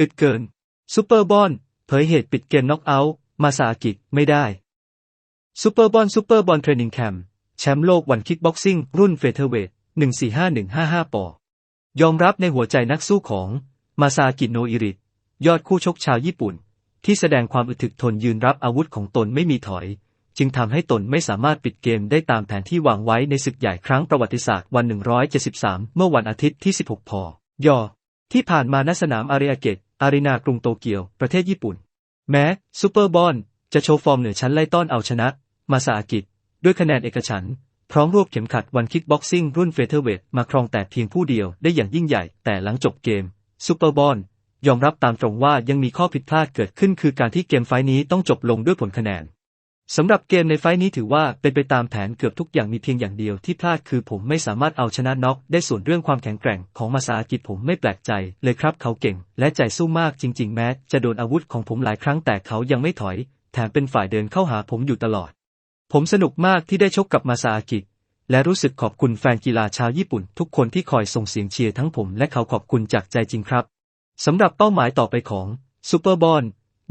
อึดเกิน ซูเปอร์บอลเผยเหตุปิดเกมน็อกเอาท์มาซากิไม่ได้ ซูเปอร์บอลซูเปอร์บอลเทรนนิ่งแคมป์แชมป์โลกวันคิกบ็อกซิ่ง รุ่นเฟเธอร์เวท145155 ปอ ยอมรับในหัวใจนักสู้ของมาซากิโนอิริยอดคู่ชกชาวญี่ปุ่น ที่แสดงความอึดถึกทนยืนรับอาวุธของตนไม่มีถอย จึงทำให้ตนไม่สามารถปิดเกมได้ตามแผนที่วางไว้ในศึกใหญ่ครั้งประวัติศาสตร์วัน 173 เมื่อวันอาทิตย์ที่ 16พยอที่ผ่านมาณสนามอาริอาเกต อารีนากรุงโตเกียว ประเทศญี่ปุ่น แม้ซูเปอร์บอลจะโชว์ฟอร์มเหนือชั้นไล่ต้อนเอาชนะ มาซาอากิด้วยคะแนนเอกฉันพร้อมรวบเข็มขัดวันคิกบ็อกซิ่งรุ่นเฟเธอร์เวทมาครองแต่เพียงผู้เดียวได้อย่างยิ่งใหญ่ แต่หลังจบเกมซูเปอร์บอลยอมรับตามตรงว่ายังมีข้อผิดพลาดเกิดขึ้นคือการที่เกมไฟนี้ต้องจบลงด้วยผลคะแนน สำหรับเกมในไฟนี้ถือว่าเป็นไปตามแผนเกือบทุกอย่างมีเพียงอย่างเดียวที่พลาดคือผมไม่สามารถเอาชนะน็อกได้ส่วนเรื่องความแข็งแกร่งของมาซาอากิผมไม่แปลกใจเลยครับเขาเก่ง และใจสู้มากจริง ๆ แม้ จะโดนอาวุธของผมหลายครั้งแต่เขายังไม่ถอย แถมเป็นฝ่ายเดินเข้าหาผมอยู่ตลอด ผมสนุกมากที่ได้ชกกับมาซาอากิ และรู้สึกขอบคุณแฟนกีฬาชาวญี่ปุ่น ทุกคนที่คอยส่งเสียงเชียร์ทั้งผมและเขาขอบคุณจากใจจริงครับสำหรับเป้าหมายต่อไปของซูเปอร์บอล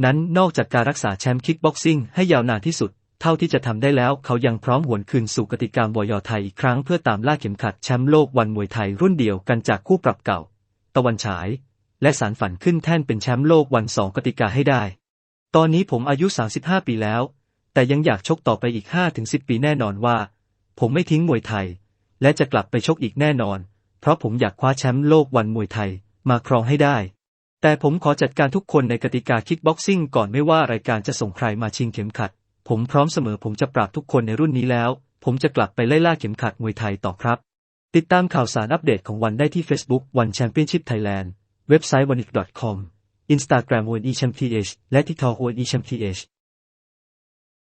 นั้นนอกจากการรักษาแชมป์คิกบ็อกซิ่งให้ยาวนานที่สุด เท่าที่จะทำได้แล้วเขายังพร้อมหวนคืนสู่กติกามวยอไทยอีกครั้งเพื่อตามล่าเข็มขัดแชมป์โลกวันมวยไทยรุ่นเดียวกันจากคู่ปรับเก่า ตะวันฉาย และสารฝันขึ้นแท่นเป็นแชมป์โลกวันสองกติกาให้ได้ ตอนนี้ผมอายุ 35 ปีแล้ว แต่ยังอยากชกต่อไปอีก 5-10 ปีแน่นอนว่า ผมไม่ทิ้งมวยไทย และจะกลับไปชกอีกแน่นอน เพราะผมอยากคว้าแชมป์โลกวันมวยไทยมาครองให้ได้ แต่ผมขอจัดการทุกคนในกติกาคิกบ็อกซิ่งก่อนไม่ว่ารายการจะส่งใครมาชิงเข็มขัด ผมพร้อมเสมอผมจะปราบทุกคนในรุ่นนี้แล้ว ผมจะกลับไปไล่ล่าเข็มขัดมวยไทยต่อครับ ติดตามข่าวสารอัปเดตของวันได้ที่ Facebook วันแชมเปี้ยนชิพไทยแลนด์เว็บไซต์ o n e i t com Instagram one e c h a m p h และ TikTok one e c h a m p h